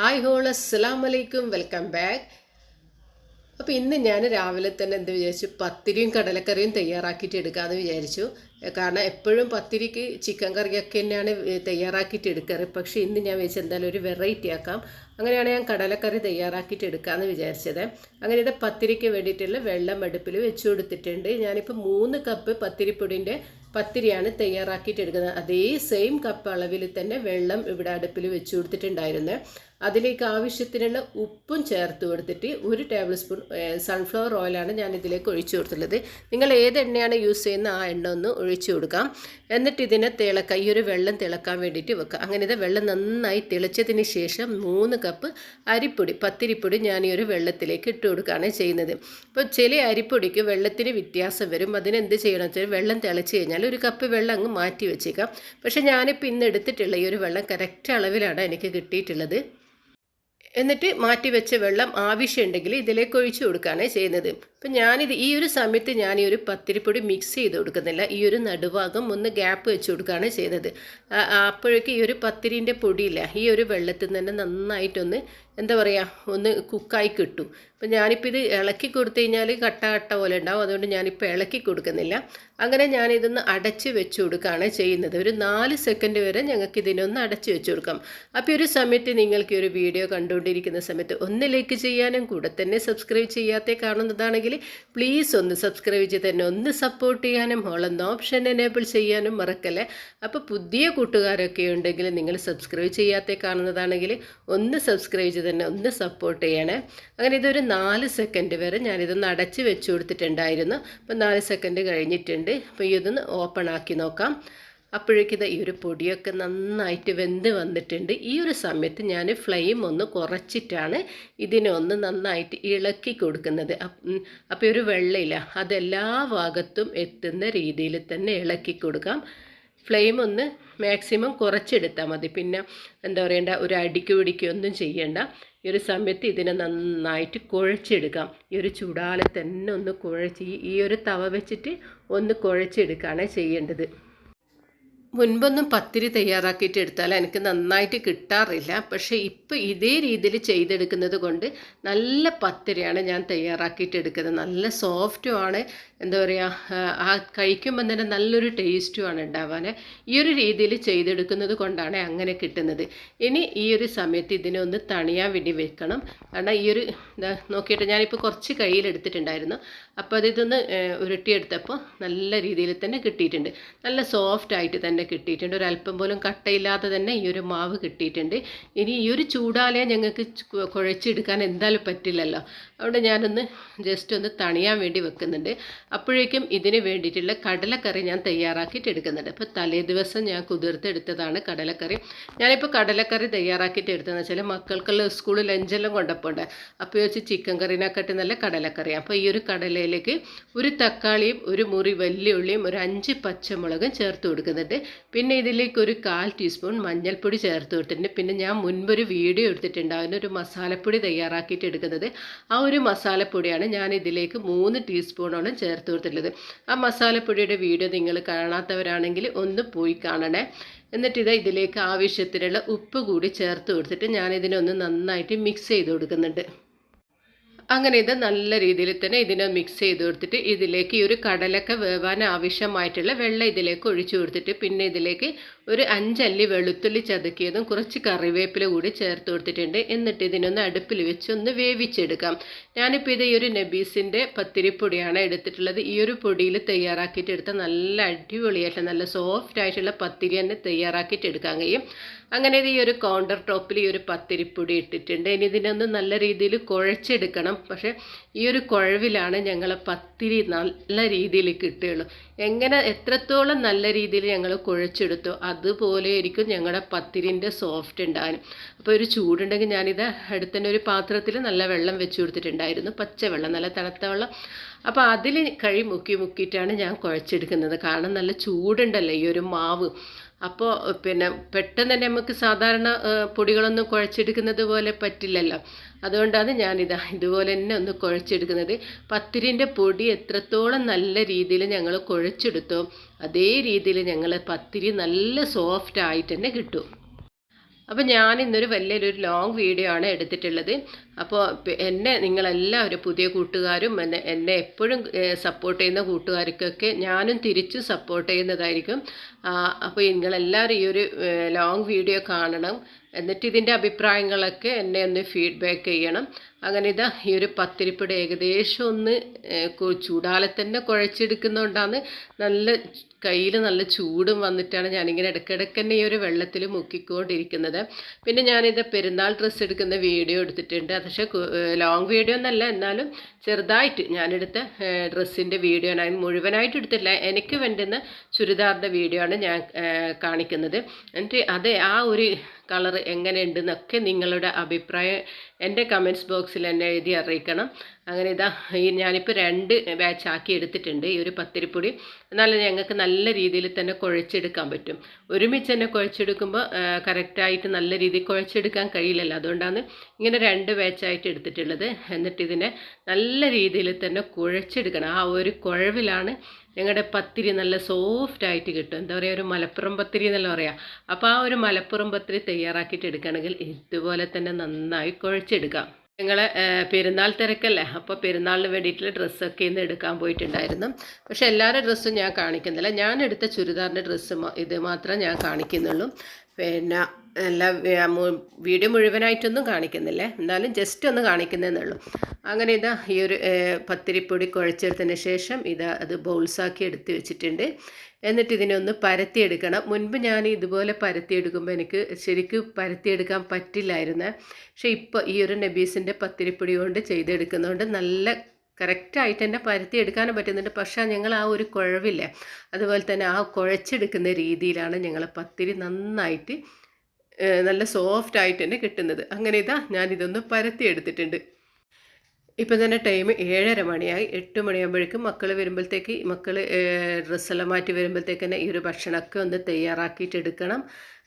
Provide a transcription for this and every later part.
Hi whole അസ്സലാം വലൈക്കും welcome back അപ്പോൾ ഇന്ന് ഞാൻ രാവിലെ തന്നെ എന്ത് വിചാരിച്ചു? പത്തിരിയും കടലക്കറിയും തയ്യാറാക്കിയിട്ട് എടുക്കാമെന്ന് വിചാരിച്ചു. കാരണം എപ്പോഴും പത്തിരിക്ക് ചിക്കൻ കറിയൊക്കെ തന്നെയാണ് തയ്യാറാക്കിയിട്ട് എടുക്കാറ്. പക്ഷേ ഇന്ന് ഞാൻ വിചാരിച്ചത് എന്തായാലും ഒരു വെറൈറ്റി ആക്കാം. അങ്ങനെയാണ് ഞാൻ കടലക്കറി തയ്യാറാക്കിയിട്ട് എടുക്കാമെന്ന് വിചാരിച്ചത്. അങ്ങനെ ഇത് പത്തിരിക്ക് വേണ്ടിയിട്ടുള്ള വെള്ളം അടുപ്പിൽ വെച്ച് കൊടുത്തിട്ടുണ്ട്. ഞാനിപ്പോൾ മൂന്ന് കപ്പ് പത്തിരിപ്പൊടിന്റെ പത്തിരിയാണ് തയ്യാറാക്കിയിട്ട് എടുക്കുന്നത്. അതേ സെയിം കപ്പ് അളവിൽ തന്നെ വെള്ളം ഇവിടെ അടുപ്പിൽ വെച്ച് കൊടുത്തിട്ടുണ്ടായിരുന്നു. അതിലേക്ക് ആവശ്യത്തിനുള്ള ഉപ്പും ചേർത്ത് കൊടുത്തിട്ട് ഒരു ടേബിൾ സ്പൂൺ സൺഫ്ലവർ ഓയിലാണ് ഞാൻ ഇതിലേക്ക് ഒഴിച്ചു കൊടുത്തുള്ളത് നിങ്ങൾ ഏത് എണ്ണയാണ് യൂസ് ചെയ്യുന്ന ആ എണ്ണ ഒന്ന് ഒഴിച്ചു കൊടുക്കാം. എന്നിട്ട് ഇതിനെ തിളക്ക ഈ ഒരു വെള്ളം തിളക്കാൻ വേണ്ടിയിട്ട് വെക്കുക അങ്ങനെ ഇത് വെള്ളം നന്നായി തിളച്ചതിന് ശേഷം മൂന്ന് കപ്പ് അരിപ്പൊടി പത്തിരിപ്പൊടി ഞാൻ ഈ ഒരു വെള്ളത്തിലേക്ക് ഇട്ട് കൊടുക്കുകയാണ് ചെയ്യുന്നത്. ഇപ്പോൾ ചില അരിപ്പൊടിക്ക് വെള്ളത്തിന് വ്യത്യാസം വരും. അതിനെന്ത് ചെയ്യണം വെച്ചാൽ വെള്ളം തിളച്ച് കഴിഞ്ഞാൽ ഒരു കപ്പ് വെള്ളം അങ്ങ് മാറ്റി വെച്ചേക്കാം. പക്ഷേ ഞാനിപ്പോൾ ഇന്ന് എടുത്തിട്ടുള്ള ഈ ഒരു വെള്ളം കറക്റ്റ് അളവിലാണ് എനിക്ക് കിട്ടിയിട്ടുള്ളത്. എന്നിട്ട് മാറ്റി വെച്ച വെള്ളം ആവശ്യമുണ്ടെങ്കിൽ ഇതിലേക്ക് ഒഴിച്ചു കൊടുക്കുകയാണ് ചെയ്യുന്നത്. അപ്പം ഞാനിത് ഈ ഒരു സമയത്ത് ഞാൻ ഈ ഒരു പത്തിരിപ്പൊടി മിക്സ് ചെയ്ത് കൊടുക്കുന്നില്ല. ഈ ഒരു നടുഭാഗം ഒന്ന് ഗ്യാപ്പ് വെച്ച് കൊടുക്കുകയാണ് ചെയ്തത്. അപ്പോഴേക്ക് ഈ ഒരു പത്തിരിന്റെ പൊടിയില്ല ഈ ഒരു വെള്ളത്തിൽ തന്നെ നന്നായിട്ടൊന്ന് എന്താ പറയുക ഒന്ന് കുക്കായി കിട്ടും. അപ്പം ഞാനിപ്പോൾ ഇത് ഇളക്കി കൊടുത്തു കഴിഞ്ഞാൽ കട്ട കട്ട പോലെ ഉണ്ടാവും. അതുകൊണ്ട് ഞാനിപ്പോൾ ഇളക്കി കൊടുക്കുന്നില്ല. അങ്ങനെ ഞാനിതൊന്ന് അടച്ച് വെച്ച് കൊടുക്കുകയാണ് ചെയ്യുന്നത്. ഒരു നാല് സെക്കൻഡ് വരെ ഞങ്ങൾക്ക് ഇതിനൊന്ന് അടച്ച് വെച്ച് കൊടുക്കാം. അപ്പോൾ ഒരു സമയത്ത് നിങ്ങൾക്ക് ഈ ഒരു വീഡിയോ കണ്ടുകൊണ്ടിരിക്കുന്ന സമയത്ത് ഒന്ന് ലൈക്ക് ചെയ്യാനും കൂടെ തന്നെ സബ്സ്ക്രൈബ് ചെയ്യാത്ത കാണുന്നതാണെങ്കിൽ പ്ലീസ് ഒന്ന് സബ്സ്ക്രൈബ് ചെയ്ത് തന്നെ ഒന്ന് സപ്പോർട്ട് ചെയ്യാനും ഹോളെന്ന ഓപ്ഷൻ എനേബിൾ ചെയ്യാനും മറക്കല്ലേ. അപ്പോൾ പുതിയ കൂട്ടുകാരൊക്കെ ഉണ്ടെങ്കിൽ നിങ്ങൾ സബ്സ്ക്രൈബ് ചെയ്യാത്ത കാണുന്നതാണെങ്കിൽ ഒന്ന് സബ്സ്ക്രൈബ് ചെയ്ത് തന്നെ ഒന്ന് സപ്പോർട്ട് ചെയ്യണേ. അങ്ങനെ ഇതൊരു നാല് സെക്കൻഡ് വരെ ഞാനിതൊന്ന് അടച്ച് വെച്ച് കൊടുത്തിട്ടുണ്ടായിരുന്നു. അപ്പോൾ നാല് സെക്കൻഡ് കഴിഞ്ഞിട്ടുണ്ട്. അപ്പോൾ ഇതൊന്ന് ഓപ്പൺ ആക്കി നോക്കാം. അപ്പോഴേക്കിത് ഈ ഒരു പൊടിയൊക്കെ നന്നായിട്ട് വെന്ത് വന്നിട്ടുണ്ട്. ഈ ഒരു സമയത്ത് ഞാൻ ഫ്ലെയിം ഒന്ന് കുറച്ചിട്ടാണ് ഇതിനെ ഒന്ന് നന്നായിട്ട് ഇളക്കി കൊടുക്കുന്നത്. അപ്പോൾ ഒരു വെള്ളയില്ല അതെല്ലാ ഭാഗത്തും എത്തുന്ന രീതിയിൽ തന്നെ ഇളക്കി കൊടുക്കാം. ഫ്ലെയിം ഒന്ന് മാക്സിമം കുറച്ചെടുത്താൽ മതി. പിന്നെ എന്താ പറയേണ്ട ഒരു അടിക്ക് പിടിക്കൊന്നും ചെയ്യേണ്ട. ഈ ഒരു സമയത്ത് ഇതിനെ നന്നായിട്ട് കുഴച്ചെടുക്കാം. ഈ ഒരു ചൂടാലെ തന്നെ ഒന്ന് കുഴച്ച് ഈ ഒരു തവ വെച്ചിട്ട് ഒന്ന് കുഴച്ചെടുക്കുകയാണ് ചെയ്യേണ്ടത്. മുൻപൊന്നും പത്തിരി തയ്യാറാക്കിയിട്ട് എടുത്താൽ എനിക്ക് നന്നായിട്ട് കിട്ടാറില്ല. പക്ഷേ ഇപ്പോൾ ഇതേ രീതിയിൽ ചെയ്തെടുക്കുന്നത് കൊണ്ട് നല്ല പത്തിരിയാണ് ഞാൻ തയ്യാറാക്കിയിട്ട് എടുക്കുന്നത്. നല്ല സോഫ്റ്റും ആണ്. എന്താ പറയുക ആ കഴിക്കുമ്പോൾ തന്നെ നല്ലൊരു ടേസ്റ്റുമാണ് ഉണ്ടാവാൻ ഈ ഒരു രീതിയിൽ ചെയ്തെടുക്കുന്നത് കൊണ്ടാണ് അങ്ങനെ കിട്ടുന്നത്. ഇനി ഈ ഒരു സമയത്ത് ഇതിനെ ഒന്ന് തണിയാൻ വേണ്ടി വെക്കണം. കാരണം ഈ ഒരു നോക്കിയിട്ട് ഞാനിപ്പോൾ കുറച്ച് കയ്യിലെടുത്തിട്ടുണ്ടായിരുന്നു അപ്പോൾ അതിതൊന്ന് ഉരുട്ടിയെടുത്തപ്പോൾ നല്ല രീതിയിൽ തന്നെ കിട്ടിയിട്ടുണ്ട്. നല്ല സോഫ്റ്റായിട്ട് തന്നെ തന്നെ കിട്ടിയിട്ടുണ്ട്. ഒരല്പം പോലും കട്ടയില്ലാതെ തന്നെ ഈ ഒരു മാവ് കിട്ടിയിട്ടുണ്ട്. ഇനി ഈ ഒരു ചൂടാലേ ഞങ്ങൾക്ക് കുഴച്ചെടുക്കാൻ എന്തായാലും പറ്റില്ലല്ലോ. അതുകൊണ്ട് ഞാനൊന്ന് ജസ്റ്റ് ഒന്ന് തണിയാൻ വേണ്ടി വെക്കുന്നുണ്ട്. അപ്പോഴേക്കും ഇതിന് വേണ്ടിയിട്ടുള്ള കടലക്കറി ഞാൻ തയ്യാറാക്കിയിട്ട് എടുക്കുന്നുണ്ട്. അപ്പോൾ തലേ ദിവസം ഞാൻ കുതിർത്തെടുത്തതാണ് കടലക്കറി. ഞാനിപ്പോൾ കടലക്കറി തയ്യാറാക്കിയിട്ട് എടുത്തതെന്ന് വെച്ചാൽ മക്കൾക്കുള്ള സ്കൂളിൽ ലഞ്ചെല്ലാം കൊണ്ടപ്പോണ്ട്. അപ്പോൾ വെച്ച് ചിക്കൻ കറിനെക്കാട്ടി നല്ല കടലക്കറി അപ്പോൾ ഈ ഒരു കടലയിലേക്ക് ഒരു തക്കാളിയും ഒരു മുറി വലിയ ഉള്ളിയും ഒരു അഞ്ച് പച്ചമുളകും ചേർത്ത് കൊടുക്കുന്നുണ്ട്. പിന്നെ ഇതിലേക്ക് ഒരു കാൽ ടീസ്പൂൺ മഞ്ഞൾപ്പൊടി ചേർത്ത് കൊടുത്തിട്ടുണ്ട്. പിന്നെ ഞാൻ മുൻപൊരു വീഡിയോ എടുത്തിട്ടുണ്ട്. അതിനൊരു മസാലപ്പൊടി തയ്യാറാക്കിയിട്ട് എടുക്കുന്നത്. ആ ഒരു മസാലപ്പൊടിയാണ് ഞാൻ ഇതിലേക്ക് മൂന്ന് ടീസ്പൂണോളം ചേർത്ത് കൊടുത്തിട്ടുള്ളത്. ആ മസാലപ്പൊടിയുടെ വീഡിയോ നിങ്ങൾ കാണാത്തവരാണെങ്കിൽ ഒന്ന് പോയി കാണണേ. എന്നിട്ട് ഇത് ഇതിലേക്ക് ആവശ്യത്തിനുള്ള ഉപ്പ് കൂടി ചേർത്ത് കൊടുത്തിട്ട് ഞാനിതിനൊന്ന് നന്നായിട്ട് മിക്സ് ചെയ്ത് കൊടുക്കുന്നുണ്ട്. അങ്ങനെ ഇത് നല്ല രീതിയിൽ തന്നെ ഇതിനെ മിക്സ് ചെയ്ത് കൊടുത്തിട്ട് ഇതിലേക്ക് ഈ ഒരു കടലൊക്കെ വേവാൻ ആവശ്യമായിട്ടുള്ള വെള്ളം ഇതിലേക്ക് ഒഴിച്ചു കൊടുത്തിട്ട് പിന്നെ ഇതിലേക്ക് ഒരു അഞ്ചല്ലി വെളുത്തുള്ളി ചതുക്കിയതും കുറച്ച് കറിവേപ്പില കൂടി ചേർത്ത് കൊടുത്തിട്ടുണ്ട്. എന്നിട്ട് ഇതിനൊന്ന് അടുപ്പിൽ വെച്ച് ഒന്ന് വേവിച്ചെടുക്കാം. ഞാനിപ്പോൾ ഇത് ഈ ഒരു നബീസിന്റെ പത്തിരിപ്പൊടിയാണ് എടുത്തിട്ടുള്ളത്. ഈ ഒരു പൊടിയിൽ തയ്യാറാക്കിയിട്ട് എടുത്ത നല്ല അടിപൊളിയായിട്ട് നല്ല സോഫ്റ്റ് ആയിട്ടുള്ള പത്തിരി തന്നെ തയ്യാറാക്കിയിട്ട് എടുക്കാൻ കഴിയും. അങ്ങനെ ഈ ഒരു കൗണ്ടർ ടോപ്പിൽ ഈ ഒരു പത്തിരിപ്പൊടി ഇട്ടിട്ടുണ്ട്. ഇനി ഇതിനൊന്ന് നല്ല രീതിയിൽ കുഴച്ചെടുക്കണം. പക്ഷേ ഈ ഒരു കുഴവിലാണ് ഞങ്ങളെ പത്തിരി നല്ല രീതിയിൽ കിട്ടുകയുള്ളൂ. എങ്ങനെ എത്രത്തോളം നല്ല രീതിയിൽ ഞങ്ങൾ കുഴച്ചെടുത്തോ അതുപോലെ ആയിരിക്കും ഞങ്ങളുടെ പത്തിരിന്റെ സോഫ്റ്റ് ഉണ്ടാകാനും അപ്പോൾ ഒരു ചൂടുണ്ടെങ്കിൽ ഞാനിത് അടുത്തന്നെ ഒരു പാത്രത്തിൽ നല്ല വെള്ളം വെച്ച് കൊടുത്തിട്ടുണ്ടായിരുന്നു. പച്ചവെള്ളം നല്ല തണുത്ത വെള്ളം. അപ്പോൾ അതിൽ കഴി മുക്കി മുക്കിയിട്ടാണ് ഞാൻ കുഴച്ചെടുക്കുന്നത്. കാരണം നല്ല ചൂടുണ്ടല്ലോ ഈ ഒരു മാവ്. അപ്പോൾ പിന്നെ പെട്ടെന്ന് തന്നെ നമുക്ക് സാധാരണ പൊടികളൊന്നും കുഴച്ചെടുക്കുന്നത് പോലെ പറ്റില്ലല്ലോ. അതുകൊണ്ടാണ് ഞാനിതാ ഇതുപോലെ തന്നെ ഒന്ന് കുഴച്ചെടുക്കുന്നത്. പത്തിരിന്റെ പൊടി എത്രത്തോളം നല്ല രീതിയിൽ ഞങ്ങൾ കുഴച്ചെടുത്തോ അതേ രീതിയിൽ ഞങ്ങൾ പത്തിരി നല്ല സോഫ്റ്റ് ആയിട്ട് തന്നെ കിട്ടും. അപ്പോൾ ഞാൻ ഇന്നൊരു വലിയൊരു ലോങ് വീഡിയോ ആണ് എടുത്തിട്ടുള്ളത്. അപ്പോൾ എന്നെ നിങ്ങളെല്ലാവരും പുതിയ കൂട്ടുകാരും എന്നെ എന്നെ എപ്പോഴും സപ്പോർട്ട് ചെയ്യുന്ന കൂട്ടുകാർക്കൊക്കെ ഞാനും തിരിച്ചു സപ്പോർട്ട് ചെയ്യുന്നതായിരിക്കും. അപ്പോൾ നിങ്ങളെല്ലാവരും ഈ ഒരു ലോങ് വീഡിയോ കാണണം. എന്നിട്ട് ഇതിന്റെ അഭിപ്രായങ്ങളൊക്കെ എന്നെ ഒന്ന് ഫീഡ്ബാക്ക് ചെയ്യണം. അങ്ങനെ ഇതാ ഈ ഒരു പത്തിരിപ്പൊടി ഏകദേശം ഒന്ന് ചൂടാലെ തന്നെ കുഴച്ചെടുക്കുന്നതുകൊണ്ടാണ് നല്ല കയ്യിൽ നല്ല ചൂടും വന്നിട്ടാണ് ഞാനിങ്ങനെ ഇടയ്ക്കിടയ്ക്ക് തന്നെ ഈ ഒരു വെള്ളത്തിൽ മുക്കിക്കൊണ്ടിരിക്കുന്നത്. പിന്നെ ഞാനിത് പെരുന്നാൾ ഡ്രസ്സ് എടുക്കുന്ന വീഡിയോ എടുത്തിട്ടുണ്ട്. പക്ഷേ ലോങ് വീഡിയോ എന്നല്ല എന്നാലും ചെറുതായിട്ട് ഞാനെടുത്ത ഡ്രസ്സിന്റെ വീഡിയോ ആണ്. മുഴുവനായിട്ട് എടുത്തില്ല. എനിക്ക് വേണ്ടുന്ന ചുരിദാറിന്റെ വീഡിയോ ആണ് ഞാൻ കാണിക്കുന്നത്. എന്നിട്ട് അത് ആ ഒരു കളർ എങ്ങനെയുണ്ടെന്നൊക്കെ നിങ്ങളുടെ അഭിപ്രായം എന്റെ കമന്റ്സ് ബോക്സിൽ തന്നെ എഴുതി അറിയിക്കണം. അങ്ങനെ ഇതാ ഈ ഞാനിപ്പോൾ രണ്ട് ബാച്ച് ആക്കി എടുത്തിട്ടുണ്ട്. ഈ ഒരു പത്തിരിപ്പൊടി. എന്നാലും ഞങ്ങൾക്ക് നല്ല രീതിയിൽ തന്നെ കുഴച്ചെടുക്കാൻ പറ്റും. ഒരുമിച്ച് തന്നെ കുഴച്ചെടുക്കുമ്പോൾ കറക്റ്റായിട്ട് നല്ല രീതിയിൽ കുഴച്ചെടുക്കാൻ കഴിയില്ലല്ലോ. അതുകൊണ്ടാണ് ഇങ്ങനെ രണ്ട് ബാച്ചായിട്ട് എടുത്തിട്ടുള്ളത്. എന്നിട്ട് ഇതിനെ നല്ല രീതിയിൽ തന്നെ കുഴച്ചെടുക്കണം. ആ ഒരു കുഴവിലാണ് ഞങ്ങളുടെ പത്തിരി നല്ല സോഫ്റ്റ് ആയിട്ട് കിട്ടും എന്താ പറയുക ഒരു മലപ്പുറം പത്തിരി എന്നല്ല പറയാം. അപ്പോൾ ആ ഒരു മലപ്പുറം പത്തിരി തയ്യാറാക്കിയിട്ട് എടുക്കുകയാണെങ്കിൽ ഇതുപോലെ തന്നെ നന്നായി കുഴച്ചെടുക്കാം. ഞങ്ങളെ ഏഹ്, പെരുന്നാൾ തിരക്കല്ലേ? അപ്പോൾ പെരുന്നാളിന് വേണ്ടിയിട്ടുള്ള ഡ്രസ്സൊക്കെ ഇന്ന് എടുക്കാൻ പോയിട്ടുണ്ടായിരുന്നു. പക്ഷെ എല്ലാവരുടെ ഡ്രസ്സും ഞാൻ കാണിക്കുന്നില്ല. ഞാൻ എടുത്ത ചുരിദാറിന്റെ ഡ്രസ്സ് ഇത് മാത്രമേ ഞാൻ കാണിക്കുന്നുള്ളൂ. പിന്നെ എല്ലാ വീഡിയോ മുഴുവനായിട്ടൊന്നും കാണിക്കുന്നില്ല. എന്നാലും ജസ്റ്റ് ഒന്ന് കാണിക്കുന്നതെന്നേ ഉള്ളൂ അങ്ങനെ ഇതാ ഈ ഒരു പത്തിരിപ്പൊടി കുഴച്ചെടുത്തതിന് ശേഷം ഇതാ അത് ബൗൾസാക്കി എടുത്ത് വെച്ചിട്ടുണ്ട്. എന്നിട്ട് ഇതിനെ ഒന്ന് പരത്തിയെടുക്കണം. മുൻപ് ഞാൻ ഇതുപോലെ പരത്തിയെടുക്കുമ്പോൾ എനിക്ക് ശരിക്കും പരത്തിയെടുക്കാൻ പറ്റില്ലായിരുന്നു. പക്ഷേ ഇപ്പോൾ ഈ ഒരു നബീസിന്റെ പത്തിരിപ്പൊടി കൊണ്ട് ചെയ്തെടുക്കുന്നതുകൊണ്ട് നല്ല കറക്റ്റായിട്ട് തന്നെ പരത്തിയെടുക്കാനും പറ്റുന്നുണ്ട്. പക്ഷേ ഞങ്ങൾ ആ ഒരു കുഴവില്ല. അതുപോലെ തന്നെ ആ കുഴച്ചെടുക്കുന്ന രീതിയിലാണ് ഞങ്ങൾ പത്തിരി നന്നായിട്ട് നല്ല സോഫ്റ്റായിട്ട് തന്നെ കിട്ടുന്നത്. അങ്ങനെ ഇതാ ഞാനിതൊന്ന് പരത്തിയെടുത്തിട്ടുണ്ട്. ഇപ്പം തന്നെ ടൈം ഏഴര മണിയായി എട്ട് മണിയാകുമ്പോഴേക്കും മക്കൾ വരുമ്പോഴത്തേക്ക് മക്കൾ ഡ്രസ്സെല്ലാം മാറ്റി വരുമ്പോഴത്തേക്ക് തന്നെ ഈ ഒരു ഭക്ഷണമൊക്കെ ഒന്ന് തയ്യാറാക്കിയിട്ടെടുക്കണം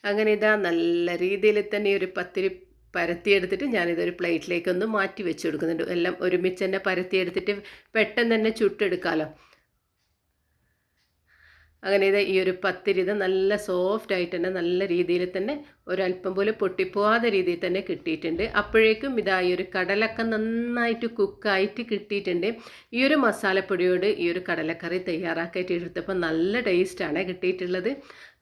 അങ്ങനെ ഇതാ നല്ല രീതിയിൽ തന്നെ ഈ ഒരു പത്തിരി പരത്തിയെടുത്തിട്ട് ഞാനിതൊരു പ്ലേറ്റിലേക്കൊന്ന് മാറ്റി വെച്ച് കൊടുക്കുന്നുണ്ട്. എല്ലാം ഒരുമിച്ച് തന്നെ പരത്തിയെടുത്തിട്ട് പെട്ടെന്ന് തന്നെ ചുട്ടെടുക്കാമല്ലോ അങ്ങനെ ഇത് ഈ ഒരു പത്തിരിത് നല്ല സോഫ്റ്റ് ആയിട്ട് തന്നെ നല്ല രീതിയിൽ തന്നെ ഒരല്പം പോലും പൊട്ടിപ്പോവാത്ത രീതിയിൽ തന്നെ കിട്ടിയിട്ടുണ്ട്. അപ്പോഴേക്കും ഇതാ ഈ ഒരു കടലക്ക നന്നായിട്ട് കുക്കായിട്ട് കിട്ടിയിട്ടുണ്ട്. ഈ ഒരു മസാലപ്പൊടിയോട് ഈ ഒരു കടലക്കറി തയ്യാറാക്കിയിട്ട് എടുത്തപ്പോൾ നല്ല ടേസ്റ്റാണ് കിട്ടിയിട്ടുള്ളത്.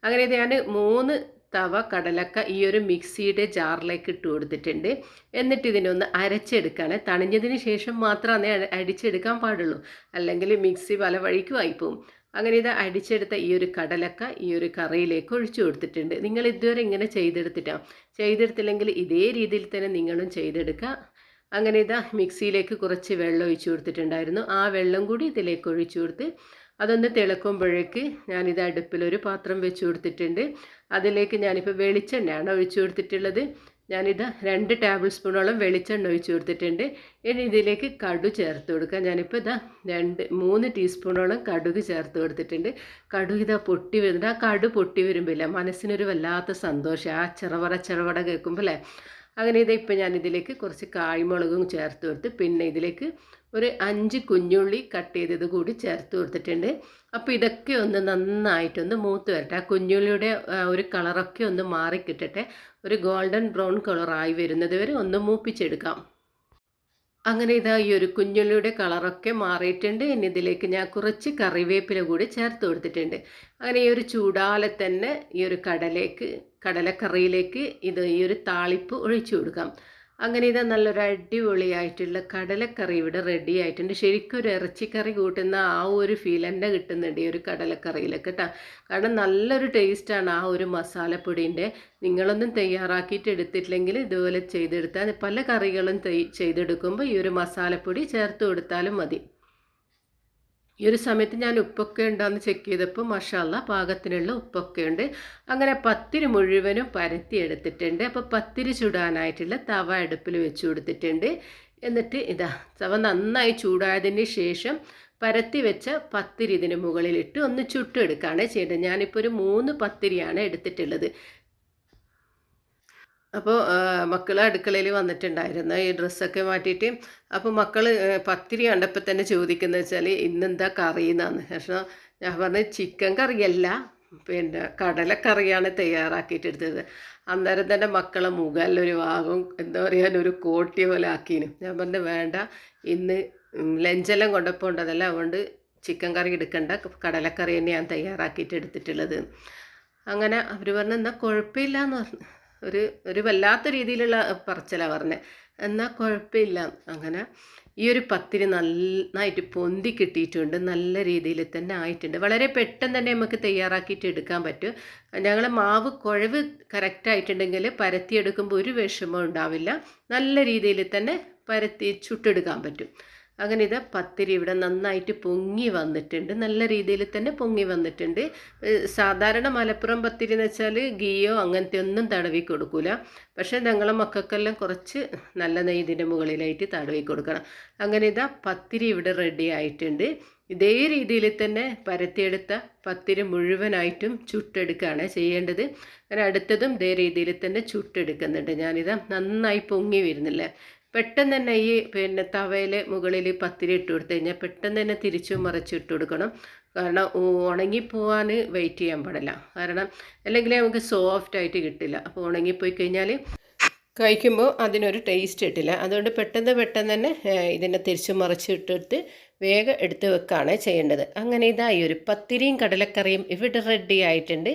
അങ്ങനെ ഇത് ഞാൻ മൂന്ന് തവ കടലക്ക ഈ ഒരു മിക്സിയുടെ ജാറിലേക്ക് ഇട്ട് കൊടുത്തിട്ടുണ്ട്. എന്നിട്ട് ഇതിനൊന്ന് അരച്ചെടുക്കുകയാണ് തണിഞ്ഞതിന് ശേഷം മാത്രമേ അടിച്ചെടുക്കാൻ പാടുള്ളൂ. അല്ലെങ്കിൽ മിക്സി പല വഴിക്കും ആയിപ്പോവും. അങ്ങനെ ഇത് അടിച്ചെടുത്ത ഈ ഒരു കടലക്ക ഈ ഒരു കറിയിലേക്ക് ഒഴിച്ചു കൊടുത്തിട്ടുണ്ട്. നിങ്ങൾ ഇതുവരെ ഇങ്ങനെ ചെയ്തെടുത്തിട്ടോ? ചെയ്തെടുത്തില്ലെങ്കിൽ ഇതേ രീതിയിൽ തന്നെ നിങ്ങളും ചെയ്തെടുക്കുക. അങ്ങനെ ഇതാ മിക്സിയിലേക്ക് കുറച്ച് വെള്ളം ഒഴിച്ചു കൊടുത്തിട്ടുണ്ടായിരുന്നു. ആ വെള്ളം കൂടി ഇതിലേക്ക് ഒഴിച്ചു കൊടുത്ത് അതൊന്ന് തിളക്കുമ്പോഴേക്ക് ഞാനിത് അടുപ്പിലൊരു പാത്രം വെച്ചു കൊടുത്തിട്ടുണ്ട്. അതിലേക്ക് ഞാനിപ്പോൾ വെളിച്ചെണ്ണയാണ് ഒഴിച്ചു കൊടുത്തിട്ടുള്ളത്. ഞാനിത് രണ്ട് ടേബിൾ സ്പൂണോളം വെളിച്ചെണ്ണ ഒഴിച്ചു കൊടുത്തിട്ടുണ്ട്. ഇനി ഇതിലേക്ക് കടു ചേർത്ത് കൊടുക്കാം ഞാനിപ്പോൾ ഇതാ രണ്ട് മൂന്ന് ടീസ്പൂണോളം കടുക് ചേർത്ത് കൊടുത്തിട്ടുണ്ട്. കടുക് ഇതാ പൊട്ടി വരുന്നുണ്ട്. ആ കടു പൊട്ടി വരുമ്പോൾ ഇല്ല മനസ്സിനൊരു വല്ലാത്ത സന്തോഷം. ആ ചിറവട ചെറവട കേൾക്കുമ്പോൾ അല്ലേ അങ്ങനെ ഇത് ഇപ്പം ഞാൻ ഇതിലേക്ക് കുറച്ച് കായ്മുളകും ചേർത്ത് കൊടുത്ത് പിന്നെ ഇതിലേക്ക് ഒരു അഞ്ച് കുഞ്ഞുള്ളി കട്ട് ചെയ്തത് കൂടി ചേർത്ത് കൊടുത്തിട്ടുണ്ട്. അപ്പോൾ ഇതൊക്കെ ഒന്ന് നന്നായിട്ടൊന്ന് മൂത്ത് വരട്ടെ. ആ കുഞ്ഞുള്ളിയുടെ ഒരു കളറൊക്കെ ഒന്ന് മാറിക്കിട്ടട്ടെ. ഒരു ഗോൾഡൻ ബ്രൗൺ കളറായി വരുന്നത് വരെ ഒന്ന് മൂപ്പിച്ചെടുക്കാം. അങ്ങനെ ഇതാ ഈ ഒരു കുഞ്ഞുള്ളിയുടെ കളറൊക്കെ മാറിയിട്ടുണ്ട്. ഇനി ഇതിലേക്ക് ഞാൻ കുറച്ച് കറിവേപ്പില കൂടി ചേർത്ത് കൊടുത്തിട്ടുണ്ട്. അങ്ങനെ ഈ ഒരു ചൂടാലെ തന്നെ ഈ ഒരു കടലേക്ക് കടലക്കറിയിലേക്ക് ഇത് ഈ ഒരു താളിപ്പ് ഒഴിച്ചു കൊടുക്കാം. അങ്ങനെ ഇത് നല്ലൊരു അടിപൊളിയായിട്ടുള്ള കടലക്കറി ഇവിടെ റെഡി ആയിട്ടുണ്ട്. ശരിക്കും ഒരു ഇറച്ചിക്കറി കൂട്ടുന്ന ആ ഒരു ഫീൽ തന്നെ കിട്ടുന്നുണ്ട് ഈ ഒരു കടലക്കറിയിലൊക്കെ കേട്ടോ കാരണം നല്ലൊരു ടേസ്റ്റാണ് ആ ഒരു മസാലപ്പൊടീന്റെ. നിങ്ങളൊന്നും തയ്യാറാക്കിയിട്ട് എടുത്തിട്ടില്ലെങ്കിൽ ഇതുപോലെ ചെയ്തെടുത്താൽ പല കറികളും ചെയ്തെടുക്കുമ്പോൾ ഈ ഒരു മസാലപ്പൊടി ചേർത്ത് കൊടുത്താലും മതി. ഈ ഒരു സമയത്ത് ഞാൻ ഉപ്പൊക്കെ ഉണ്ടോയെന്ന് ചെക്ക് ചെയ്തപ്പോൾ മഷാല്ല പാകത്തിനുള്ള ഉപ്പൊക്കെ ഉണ്ട്. അങ്ങനെ പത്തിരി മുഴുവനും പരത്തി എടുത്തിട്ടുണ്ട്. അപ്പോൾ പത്തിരി ചുടാനായിട്ടുള്ള തവ അടുപ്പിൽ വെച്ച് കൊടുത്തിട്ടുണ്ട്. എന്നിട്ട് ഇതാ തവ നന്നായി ചൂടായതിന് ശേഷം പരത്തി വെച്ച പത്തിരി ഇതിന് മുകളിലിട്ട് ഒന്ന് ചുട്ടെടുക്കുകയാണ് ചെയ്യേണ്ടത് ഞാനിപ്പോൾ ഒരു മൂന്ന് പത്തിരിയാണ് എടുത്തിട്ടുള്ളത്. അപ്പോൾ മക്കൾ അടുക്കളയിൽ വന്നിട്ടുണ്ടായിരുന്നു. ഈ ഡ്രസ്സൊക്കെ മാറ്റിയിട്ട് അപ്പോൾ മക്കൾ പത്തിരി കണ്ടപ്പോൾ തന്നെ ചോദിക്കുന്നത് വെച്ചാൽ ഇന്നെന്താ കറി എന്നാണ് പക്ഷേ ഞാൻ പറഞ്ഞത് ചിക്കൻ കറിയല്ല പിന്നെ കടലക്കറിയാണ് തയ്യാറാക്കിയിട്ടെടുത്തത് അന്നേരം തന്നെ മക്കളെ മുകളിലൊരു ഭാഗം എന്താ പറയുക ഒരു കോട്ടി പോലെ ആക്കീന്. ഞാൻ പറഞ്ഞു വേണ്ട ഇന്ന് ലഞ്ചെല്ലാം കൊണ്ടപ്പോണ്ടതല്ല അതുകൊണ്ട് ചിക്കൻ കറി എടുക്കണ്ട കടലക്കറി തന്നെയാണ് തയ്യാറാക്കിയിട്ട് എടുത്തിട്ടുള്ളത്. അങ്ങനെ അവർ പറഞ്ഞു എന്നാൽ കുഴപ്പമില്ല എന്ന് പറഞ്ഞു. ഒരു ഒരു വല്ലാത്ത രീതിയിലുള്ള പറച്ചിലാണ് പറഞ്ഞത് എന്നാൽ കുഴപ്പമില്ല. അങ്ങനെ ഈ ഒരു പത്തിരി നന്നായിട്ട് പൊന്തി കിട്ടിയിട്ടുണ്ട്. നല്ല രീതിയിൽ തന്നെ ആയിട്ടുണ്ട്. വളരെ പെട്ടെന്ന് തന്നെ നമുക്ക് തയ്യാറാക്കിയിട്ട് എടുക്കാൻ പറ്റും. ഞങ്ങൾ മാവ് കുഴവ് കറക്റ്റായിട്ടുണ്ടെങ്കിൽ പരത്തിയെടുക്കുമ്പോൾ ഒരു വിഷമം ഉണ്ടാവില്ല. നല്ല രീതിയിൽ തന്നെ പരത്തി ചുട്ടെടുക്കാൻ പറ്റും. അങ്ങനെ ഇത് പത്തിരി ഇവിടെ നന്നായിട്ട് പൊങ്ങി വന്നിട്ടുണ്ട്. നല്ല രീതിയിൽ തന്നെ പൊങ്ങി വന്നിട്ടുണ്ട്. സാധാരണ മലപ്പുറം പത്തിരി എന്ന് വെച്ചാൽ ഗീയോ അങ്ങനത്തെ ഒന്നും തടവി കൊടുക്കൂല. പക്ഷേ ഞങ്ങളെ മക്കൾക്കെല്ലാം കുറച്ച് നല്ല നെയ്തിന്റെ മുകളിലായിട്ട് തടവി കൊടുക്കണം. അങ്ങനെ ഇതാ പത്തിരി ഇവിടെ റെഡി ആയിട്ടുണ്ട്. ഇതേ രീതിയിൽ തന്നെ പരത്തിയെടുത്ത പത്തിരി മുഴുവനായിട്ടും ചുട്ടെടുക്കുകയാണ് ചെയ്യേണ്ടത്. അങ്ങനെ അടുത്തതും ഇതേ രീതിയിൽ തന്നെ ചുട്ടെടുക്കുന്നുണ്ട്. ഞാനിത് നന്നായി പൊങ്ങി വരുന്നില്ല. പെട്ടെന്ന് തന്നെ ഈ പിന്നെ തവയിൽ മുകളിൽ പത്തിരി ഇട്ട് കൊടുത്തു കഴിഞ്ഞാൽ പെട്ടെന്ന് തന്നെ തിരിച്ചും മറിച്ചും ഇട്ട് കൊടുക്കണം. കാരണം ഉണങ്ങിപ്പോവാൻ വെയിറ്റ് ചെയ്യാൻ പാടില്ല. കാരണം അല്ലെങ്കിൽ നമുക്ക് സോഫ്റ്റ് ആയിട്ട് കിട്ടില്ല. അപ്പോൾ ഉണങ്ങിപ്പോയി കഴിഞ്ഞാൽ കഴിക്കുമ്പോൾ അതിനൊരു ടേസ്റ്റ് കിട്ടില്ല. അതുകൊണ്ട് പെട്ടെന്ന് പെട്ടെന്ന് തന്നെ ഇതിനെ തിരിച്ചു മറിച്ചിട്ടിട്ട് വേഗം എടുത്ത് വെക്കുകയാണ് ചെയ്യേണ്ടത്. അങ്ങനെ ഇതായി. ഒരു പത്തിരിയും കടലക്കറിയും ഇവിടെ റെഡി ആയിട്ടുണ്ട്.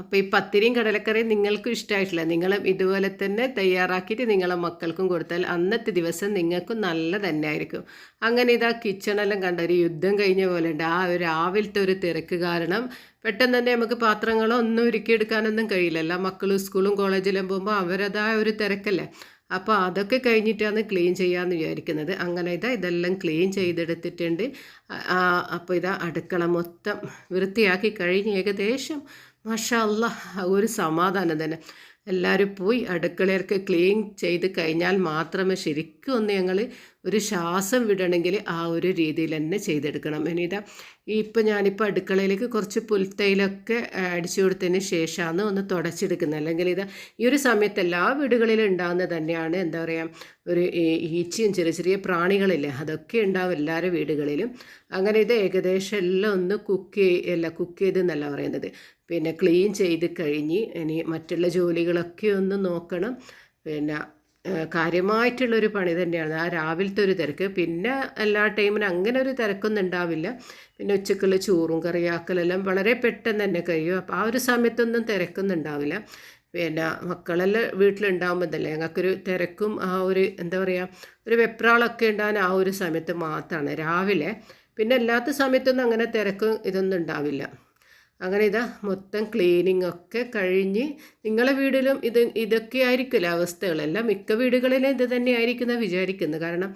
അപ്പോൾ ഈ പത്തിരിയും കടലക്കറിയും നിങ്ങൾക്കും ഇഷ്ടമായിട്ടില്ല നിങ്ങളും ഇതുപോലെ തന്നെ തയ്യാറാക്കിയിട്ട് നിങ്ങളെ മക്കൾക്കും കൊടുത്താൽ അന്നത്തെ ദിവസം നിങ്ങൾക്കും നല്ല തന്നെ ആയിരിക്കും അങ്ങനെ ഇതാ കിച്ചണെല്ലാം കണ്ട ഒരു യുദ്ധം കഴിഞ്ഞ പോലെ ഉണ്ട്. ആ ഒരു രാവിലത്തെ ഒരു തിരക്ക് കാരണം പെട്ടെന്ന് തന്നെ നമുക്ക് പാത്രങ്ങളോ ഒന്നും ഒരുക്കിയെടുക്കാനൊന്നും കഴിയില്ല മക്കളും സ്കൂളും കോളേജിലും പോകുമ്പോൾ അവരതായ ഒരു തിരക്കല്ലേ. അപ്പോൾ അതൊക്കെ കഴിഞ്ഞിട്ടാണ് ക്ലീൻ ചെയ്യാമെന്ന് വിചാരിക്കുന്നത്. അങ്ങനെ ഇതാ ഇതെല്ലാം ക്ലീൻ ചെയ്തെടുത്തിട്ടുണ്ട്. അപ്പോൾ ഇതാ അടുക്കള മൊത്തം വൃത്തിയാക്കി കഴിഞ്ഞ് ഏകദേശം മാഷാ അല്ല ഒരു സമാധാനം തന്നെ. എല്ലാവരും പോയി അടുക്കളയൊക്കെ ക്ലീൻ ചെയ്ത് കഴിഞ്ഞാൽ മാത്രമേ ശരിക്കും ഒന്ന് ഞങ്ങൾ ഒരു ശ്വാസം വിടണമെങ്കിൽ ആ ഒരു രീതിയിൽ തന്നെ ചെയ്തെടുക്കണം. ഇനിതാ ഇപ്പം ഞാനിപ്പോൾ അടുക്കളയിലേക്ക് കുറച്ച് പുൽത്തൈലൊക്കെ അടിച്ചു കൊടുത്തതിന് ശേഷമാണ് ഒന്ന് തുടച്ചെടുക്കുന്നത്. അല്ലെങ്കിൽ ഇതാ ഈ ഒരു സമയത്ത് എല്ലാ വീടുകളിലും ഉണ്ടാകുന്നത് തന്നെയാണ് എന്താ പറയുക ഒരു ഈച്ചയും ചെറിയ ചെറിയ പ്രാണികളില്ലേ അതൊക്കെ ഉണ്ടാവും എല്ലാവരുടെ വീടുകളിലും. അങ്ങനെ ഇത് ഏകദേശം എല്ലാം ഒന്ന് കുക്ക് അല്ല കുക്ക് ചെയ്തെന്നല്ല പറയുന്നത്. പിന്നെ ക്ലീൻ ചെയ്ത് കഴിഞ്ഞ് ഇനി മറ്റുള്ള ജോലികളൊക്കെ ഒന്ന് നോക്കണം. പിന്നെ കാര്യമായിട്ടുള്ളൊരു പണി തന്നെയാണ്. ആ രാവിലത്തെ ഒരു തിരക്ക്. പിന്നെ എല്ലാ ടൈമിനും അങ്ങനെ ഒരു തിരക്കൊന്നും ഉണ്ടാവില്ല. പിന്നെ ഉച്ചക്കുള്ള ചോറും കറിയാക്കലെല്ലാം വളരെ പെട്ടെന്ന് തന്നെ കഴിയും. അപ്പോൾ ആ ഒരു സമയത്തൊന്നും തിരക്കൊന്നും ഉണ്ടാവില്ല. പിന്നെ മക്കളെല്ലാം വീട്ടിലുണ്ടാകുമ്പോൾ തന്നെ ഞങ്ങൾക്കൊരു തിരക്കും ആ ഒരു എന്താ പറയുക ഒരു വെപ്രാളൊക്കെ ഉണ്ടാകാൻ ആ ഒരു സമയത്ത് മാത്രമാണ് രാവിലെ പിന്നെ അല്ലാത്ത സമയത്തൊന്നും അങ്ങനെ തിരക്കും ഇതൊന്നും ഉണ്ടാവില്ല. അങ്ങനെ ഇതാ മൊത്തം ക്ലീനിങ് ഒക്കെ കഴിഞ്ഞ് നിങ്ങളെ വീടിലും ഇത് ഇതൊക്കെ ആയിരിക്കില്ല അവസ്ഥകളെല്ലാം? മിക്ക വീടുകളിലും ഇത് തന്നെ ആയിരിക്കുന്ന വിചാരിക്കുന്നു. കാരണം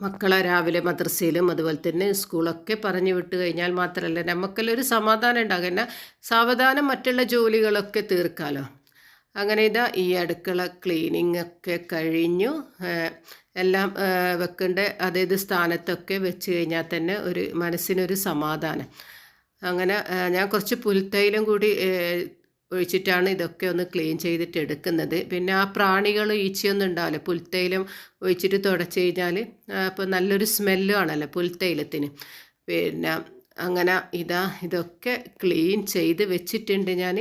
മക്കളെ രാവിലെ മദ്രസയിലും അതുപോലെ തന്നെ സ്കൂളൊക്കെ പറഞ്ഞു വിട്ട് കഴിഞ്ഞാൽ മാത്രമല്ല നമുക്കെല്ലാം ഒരു സമാധാനം ഉണ്ടാകും. എന്നാൽ സാവധാനം മറ്റുള്ള ജോലികളൊക്കെ തീർക്കാമല്ലോ അങ്ങനെ ഇതാ ഈ അടുക്കള ക്ലീനിങ് ഒക്കെ കഴിഞ്ഞു. എല്ലാം വെക്കേണ്ട. അതായത് സ്ഥാനത്തൊക്കെ വെച്ച് കഴിഞ്ഞാൽ തന്നെ ഒരു മനസ്സിനൊരു സമാധാനം. അങ്ങനെ ഞാൻ കുറച്ച് പുൽത്തൈലം കൂടി ഒഴിച്ചിട്ടാണ് ഇതൊക്കെ ഒന്ന് ക്ലീൻ ചെയ്തിട്ട് എടുക്കുന്നത്. പിന്നെ ആ പ്രാണികൾ ഈച്ചയൊന്നും ഉണ്ടാവില്ല. പുൽത്തൈലം ഒഴിച്ചിട്ട് തുടച്ച് കഴിഞ്ഞാൽ അപ്പോൾ നല്ലൊരു സ്മെല്ലും ആണല്ലോ പുൽത്തൈലത്തിന്. പിന്നെ അങ്ങനെ ഇതാ ഇതൊക്കെ ക്ലീൻ ചെയ്ത് വെച്ചിട്ടുണ്ട് ഞാൻ.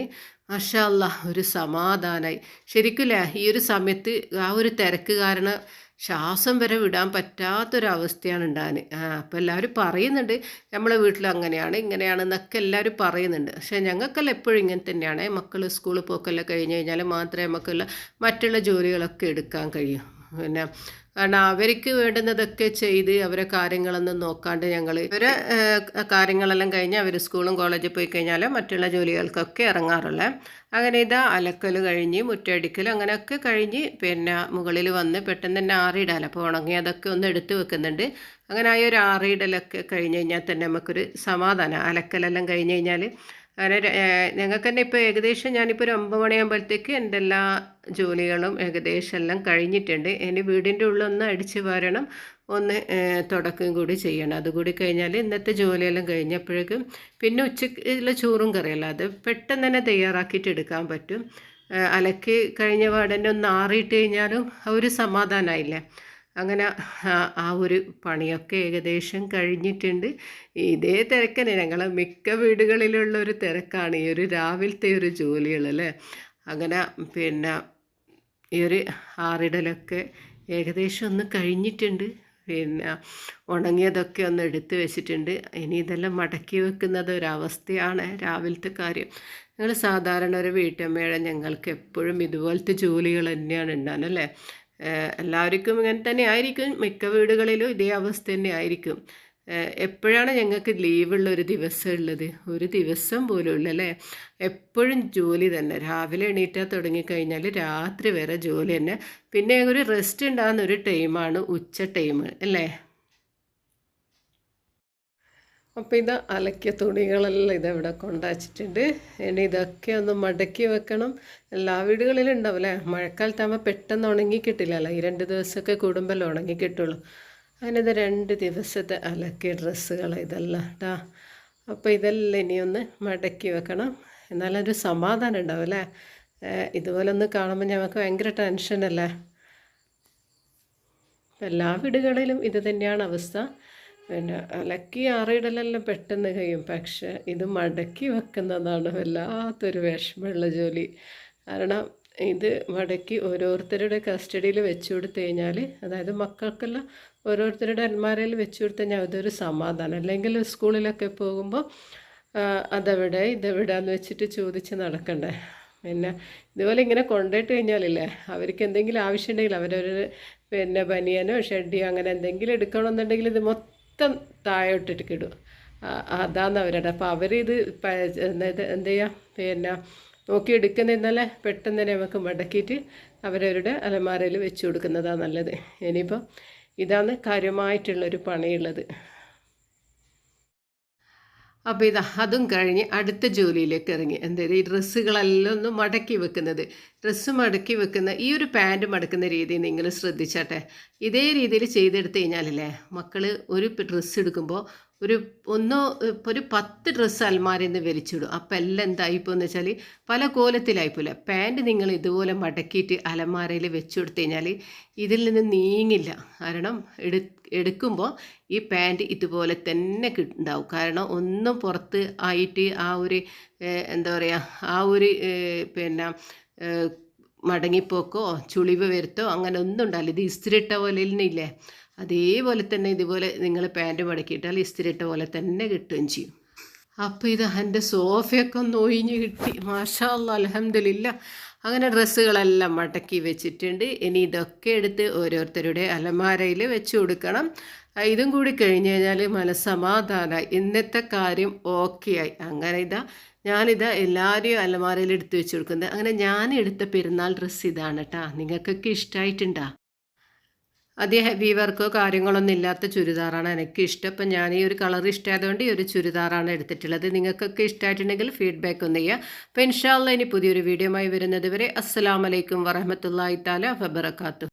മഷാല്ല ഒരു സമാധാനമായി ശരിക്കും ഈ ഒരു സമയത്ത് ആ ഒരു തിരക്ക് കാരണം ശ്വാസം വരെ വിടാൻ പറ്റാത്തൊരവസ്ഥയാണ് ഉണ്ടാകാൻ അപ്പോൾ എല്ലാവരും പറയുന്നുണ്ട് നമ്മളെ വീട്ടിൽ അങ്ങനെയാണ് എന്നൊക്കെ എല്ലാവരും പറയുന്നുണ്ട്. പക്ഷേ ഞങ്ങൾക്കെല്ലാം എപ്പോഴും ഇങ്ങനെ തന്നെയാണ്. മക്കൾ സ്കൂളിൽ പോക്കെല്ലാം കഴിഞ്ഞ് കഴിഞ്ഞാൽ മാത്രമേ നമുക്കുള്ള മറ്റുള്ള ജോലികളൊക്കെ എടുക്കാൻ കഴിയൂ. പിന്നെ കാരണം അവർക്ക് വേണ്ടുന്നതൊക്കെ ചെയ്ത് അവരെ കാര്യങ്ങളൊന്നും നോക്കാണ്ട് ഞങ്ങൾ ഇവരെ കാര്യങ്ങളെല്ലാം കഴിഞ്ഞ് അവർ സ്കൂളും കോളേജിൽ പോയി കഴിഞ്ഞാൽ മറ്റുള്ള ജോലികൾക്കൊക്കെ ഇറങ്ങാറുള്ളത് അങ്ങനെ ഇതാ അലക്കൽ കഴിഞ്ഞ് മുറ്റടിക്കൽ അങ്ങനെയൊക്കെ കഴിഞ്ഞ് പിന്നെ മുകളിൽ വന്ന് പെട്ടെന്ന് തന്നെ ആറിയിടാലോ അപ്പോൾ ഉണങ്ങി അതൊക്കെ ഒന്ന് എടുത്തു വെക്കുന്നുണ്ട്. അങ്ങനെ ആ ഒരു ആറിയിടലൊക്കെ കഴിഞ്ഞ് കഴിഞ്ഞാൽ തന്നെ നമുക്കൊരു സമാധാനം. അലക്കലെല്ലാം കഴിഞ്ഞ് കഴിഞ്ഞാൽ അങ്ങനെ ഞങ്ങൾക്ക് തന്നെ ഇപ്പോൾ ഏകദേശം ഞാനിപ്പോൾ ഒരു ഒമ്പത് മണിയാകുമ്പോഴത്തേക്ക് എന്റെ എല്ലാ ജോലികളും ഏകദേശം എല്ലാം കഴിഞ്ഞിട്ടുണ്ട്. ഇനി വീടിന്റെ ഉള്ളൊന്ന് അടിച്ച് വരണം ഒന്ന് തുടക്കം കൂടി ചെയ്യണം. അതുകൂടി കഴിഞ്ഞാൽ ഇന്നത്തെ ജോലിയെല്ലാം കഴിഞ്ഞപ്പോഴേക്കും പിന്നെ ഉച്ചയ്ക്കുള്ള ചോറും കറിയല്ല. അത് പെട്ടെന്ന് തന്നെ തയ്യാറാക്കിയിട്ട് എടുക്കാൻ പറ്റും. അലക്കി കഴിഞ്ഞ പാടന്നെ ഒന്ന് ആറിയിട്ട് കഴിഞ്ഞാലും ആ ഒരു സമാധാനമായില്ലേ അങ്ങനെ ആ ഒരു പണിയൊക്കെ ഏകദേശം കഴിഞ്ഞിട്ടുണ്ട്. ഇതേ തിരക്കന്നെ. ഞങ്ങളെ മിക്ക വീടുകളിലുള്ള ഒരു തിരക്കാണ് ഈ ഒരു രാവിലത്തെ ഒരു ജോലികളല്ലേ അങ്ങനെ പിന്നെ ഈ ഒരു ആറിടലൊക്കെ ഏകദേശം ഒന്ന് കഴിഞ്ഞിട്ടുണ്ട്. പിന്നെ ഉണങ്ങിയതൊക്കെ ഒന്ന് എടുത്ത് വെച്ചിട്ടുണ്ട്. ഇനി ഇതെല്ലാം മടക്കി വെക്കുന്നത് ഒരവസ്ഥയാണ് രാവിലത്തെ കാര്യം. ഞങ്ങൾ സാധാരണ ഒരു വീട്ടമ്മയുടെ ഞങ്ങൾക്ക് എപ്പോഴും ഇതുപോലത്തെ ജോലികൾ തന്നെയാണ് ഉണ്ടാകുന്നത് അല്ലേ? എല്ലാവർക്കും ഇങ്ങനെ തന്നെ ആയിരിക്കും. മിക്ക വീടുകളിലും ഇതേ അവസ്ഥ തന്നെ ആയിരിക്കും. എപ്പോഴാണ് ഞങ്ങൾക്ക് ലീവുള്ള ഒരു ദിവസം ഉള്ളത്? ഒരു ദിവസം പോലും ഇല്ല അല്ലേ? എപ്പോഴും ജോലി തന്നെ. രാവിലെ എണീറ്റാൽ തുടങ്ങിക്കഴിഞ്ഞാൽ രാത്രി വരെ ജോലി തന്നെ. പിന്നെ ഒരു റെസ്റ്റ് ഉണ്ടാകുന്ന ഒരു ടൈമാണ് ഉച്ച ടൈം അല്ലേ? അപ്പോൾ ഇത് അലക്കിയ തുണികളെല്ലാം ഇതെവിടെ കൊണ്ടുവച്ചിട്ടുണ്ട് ഇനി ഇതൊക്കെ ഒന്ന് മടക്കി വെക്കണം. എല്ലാ വീടുകളിലും ഉണ്ടാവും അല്ലേ? മഴക്കാലത്താകുമ്പോൾ പെട്ടെന്ന് ഉണങ്ങി കിട്ടില്ലല്ലോ. ഈ രണ്ട് ദിവസമൊക്കെ കൂടുമ്പോൾ ഉണങ്ങി കിട്ടുള്ളൂ. അങ്ങനെ രണ്ട് ദിവസത്തെ അലക്കിയ ഡ്രസ്സുകൾ ഇതെല്ലാം കേട്ടോ അപ്പോൾ ഇതെല്ലാം ഇനിയൊന്ന് മടക്കി വെക്കണം. എന്നാലൊരു സമാധാനം ഉണ്ടാവും അല്ലേ? ഇതുപോലെ ഒന്ന് കാണുമ്പോൾ ഞങ്ങൾക്ക് ഭയങ്കര ടെൻഷനല്ലേ എല്ലാ വീടുകളിലും ഇത് തന്നെയാണ് അവസ്ഥ. പിന്നെ അലക്കി ആറിയിടലെല്ലാം പെട്ടെന്ന് കഴിയും. പക്ഷേ ഇത് മടക്കി വെക്കുന്നതാണ് വല്ലാത്തൊരു വിഷമമുള്ള ജോലി. കാരണം ഇത് മടക്കി ഓരോരുത്തരുടെ കസ്റ്റഡിയിൽ വെച്ചു കൊടുത്തു കഴിഞ്ഞാൽ അതായത് മക്കൾക്കെല്ലാം ഓരോരുത്തരുടെ അന്മാരയിൽ വെച്ചു കൊടുത്തു ഞാൻ അതൊരു സമാധാനം. അല്ലെങ്കിൽ സ്കൂളിലൊക്കെ പോകുമ്പോൾ അതെവിടെ ഇതെവിടാന്ന് വെച്ചിട്ട് ചോദിച്ച് നടക്കണ്ടേ? പിന്നെ ഇതുപോലെ ഇങ്ങനെ കൊണ്ടുപോയിട്ട് കഴിഞ്ഞാലില്ലേ അവർക്ക് എന്തെങ്കിലും ആവശ്യമുണ്ടെങ്കിൽ അവരൊരു പിന്നെ ബനിയനോ ഷെഡിയോ അങ്ങനെ എന്തെങ്കിലും എടുക്കണമെന്നുണ്ടെങ്കിൽ ഇത് മൊത്തം താഴോട്ടിട്ട് കിടും അതാണ് അവരുടെ അപ്പോൾ അവരിത് എന്ത് ചെയ്യാം? പിന്നെ നോക്കി എടുക്കുന്നിന്നലെ പെട്ടെന്ന് തന്നെ നമുക്ക് മടക്കിയിട്ട് അവരവരുടെ അലമാരയിൽ വെച്ച് കൊടുക്കുന്നതാണ് നല്ലത്. ഇനിയിപ്പോൾ ഇതാണ് കാര്യമായിട്ടുള്ളൊരു പണിയുള്ളത്. അപ്പോൾ ഇതാ അതും കഴിഞ്ഞ് അടുത്ത ജോലിയിലേക്ക് ഇറങ്ങി. എന്തായാലും ഈ ഡ്രസ്സുകളെല്ലാം ഒന്ന് മടക്കി വെക്കുന്നത്. ഡ്രസ്സ് മടക്കി വെക്കുന്ന ഈ ഒരു പാന്റ് മടക്കുന്ന രീതി നിങ്ങൾ ശ്രദ്ധിച്ചാട്ടെ. ഇതേ രീതിയിൽ ചെയ്തെടുത്ത് കഴിഞ്ഞാലല്ലേ മക്കൾ ഒരു ഡ്രസ്സ് എടുക്കുമ്പോൾ ഒരു ഒന്നോ ഒരു പത്ത് ഡ്രസ്സ് അൽമാരയിൽ നിന്ന് വലിച്ചിടും അപ്പം എല്ലാം എന്തായിപ്പോൾ എന്ന് വെച്ചാൽ പല കോലത്തിലായിപ്പോലെ പാന്റ് നിങ്ങൾ ഇതുപോലെ മടക്കിയിട്ട് അലമാരയിൽ വെച്ചു കൊടുത്തു കഴിഞ്ഞാൽ ഇതിൽ നിന്ന് നീങ്ങില്ല. കാരണം എടു എടുക്കുമ്പോൾ ഈ പാന്റ് ഇതുപോലെ തന്നെ ഉണ്ടാവും കാരണം ഒന്നും പുറത്ത് ആയിട്ട് ആ ഒരു എന്താ പറയുക ആ ഒരു പിന്നെ മടങ്ങിപ്പോക്കോ ചുളിവ് വരുത്തോ അങ്ങനെ ഒന്നും ഉണ്ടാവില്ല. ഇത് ഇസ്തിരിട്ട പോലെ ഇല്ലേ? അതേപോലെ തന്നെ ഇതുപോലെ നിങ്ങൾ പാന്റ് മടക്കിയിട്ടാൽ ഇസ്തിരിട്ട പോലെ തന്നെ കിട്ടുകയും ചെയ്യും. അപ്പോൾ ഇത് എന്റെ സോഫയൊക്കെ ഒന്ന് ഒഴിഞ്ഞ് കിട്ടി. മാഷാ അലഹമില്ല അങ്ങനെ ഡ്രസ്സുകളെല്ലാം മടക്കി വെച്ചിട്ടുണ്ട്. ഇനി ഇതൊക്കെ എടുത്ത് ഓരോരുത്തരുടെ അലമാരയിൽ വെച്ച് കൊടുക്കണം. ഇതും കൂടി കഴിഞ്ഞ് കഴിഞ്ഞാൽ മനസ്സമാധാനമായി ഇന്നത്തെ കാര്യം ഓക്കെ ആയി. അങ്ങനെ ഇതാ ഞാനിതാ എല്ലാവരെയും അലമാരയിൽ എടുത്ത് വെച്ച് കൊടുക്കുന്നത്. അങ്ങനെ ഞാൻ എടുത്ത പെരുന്നാൾ ഡ്രസ്സ് ഇതാണ് കേട്ടോ നിങ്ങൾക്കൊക്കെ ഇഷ്ടമായിട്ടുണ്ടോ അധികം ഹെവി വർക്കോ കാര്യങ്ങളൊന്നും ഇല്ലാത്ത ചുരിദാറാണ് എനിക്ക് ഇഷ്ടം. അപ്പം ഞാൻ ഈ ഒരു കളർ ഇഷ്ടമായതുകൊണ്ട് ഈ ഒരു ചുരിദാറാണ് എടുത്തിട്ടുള്ളത്. നിങ്ങൾക്കൊക്കെ ഇഷ്ടമായിട്ടുണ്ടെങ്കിൽ ഫീഡ്ബാക്ക് ഒന്ന് ചെയ്യുക. അപ്പോൾ ഇൻഷാല്ല ഇനി പുതിയൊരു വീഡിയോ ആയി വരുന്നത് വരെ അസ്സാം വലൈക്കും വറഹമത്തല്ലാ താല വബർക്കാത്തു